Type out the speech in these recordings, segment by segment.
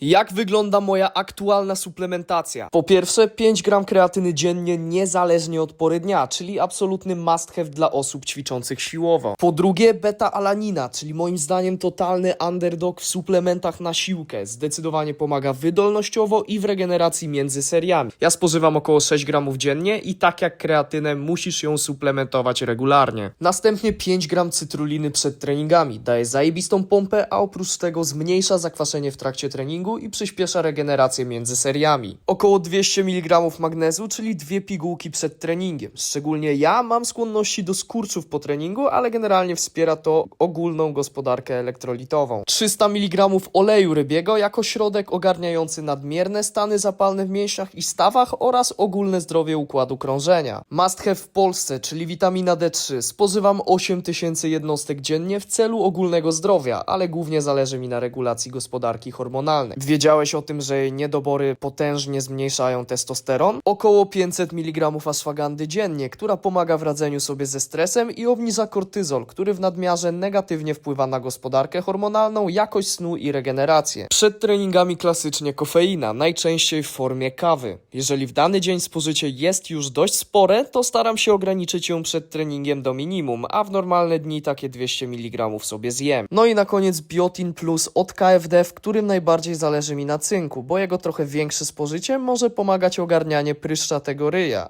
Jak wygląda moja aktualna suplementacja? Po pierwsze, 5 gram kreatyny dziennie niezależnie od pory dnia, czyli absolutny must have dla osób ćwiczących siłowo. Po drugie, beta-alanina, czyli moim zdaniem totalny underdog w suplementach na siłkę. Zdecydowanie pomaga wydolnościowo i w regeneracji między seriami. Ja spożywam około 6 gramów dziennie i tak jak kreatynę musisz ją suplementować regularnie. Następnie 5 gram cytruliny przed treningami. Daje zajebistą pompę, a oprócz tego zmniejsza zakwaszenie w trakcie treningu i przyspiesza regenerację między seriami. Około 200 mg magnezu, czyli dwie pigułki przed treningiem. Szczególnie ja mam skłonności do skurczów po treningu, ale generalnie wspiera to ogólną gospodarkę elektrolitową. 300 mg oleju rybiego jako środek ogarniający nadmierne stany zapalne w mięśniach i stawach oraz ogólne zdrowie układu krążenia. Must have w Polsce, czyli witamina D3. Spożywam 8000 jednostek dziennie w celu ogólnego zdrowia, ale głównie zależy mi na regulacji gospodarki hormonalnej. Wiedziałeś o tym, że jej niedobory potężnie zmniejszają testosteron? Około 500 mg ashwagandy dziennie, która pomaga w radzeniu sobie ze stresem i obniża kortyzol, który w nadmiarze negatywnie wpływa na gospodarkę hormonalną, jakość snu i regenerację. Przed treningami klasycznie kofeina, najczęściej w formie kawy. Jeżeli w dany dzień spożycie jest już dość spore, to staram się ograniczyć ją przed treningiem do minimum, a w normalne dni takie 200 mg sobie zjem. No i na koniec Biotin Plus od KFD, w którym najbardziej zależy mi na cynku, bo jego trochę większe spożycie może pomagać ogarnianie pryszcza tego ryja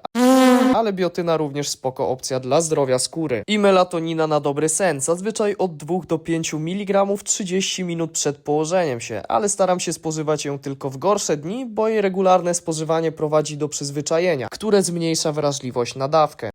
ale biotyna również spoko opcja dla zdrowia skóry. I melatonina na dobry sen, zazwyczaj od 2 do 5 mg 30 minut przed położeniem się, ale staram się spożywać ją tylko w gorsze dni, bo jej regularne spożywanie prowadzi do przyzwyczajenia, które zmniejsza wrażliwość na dawkę.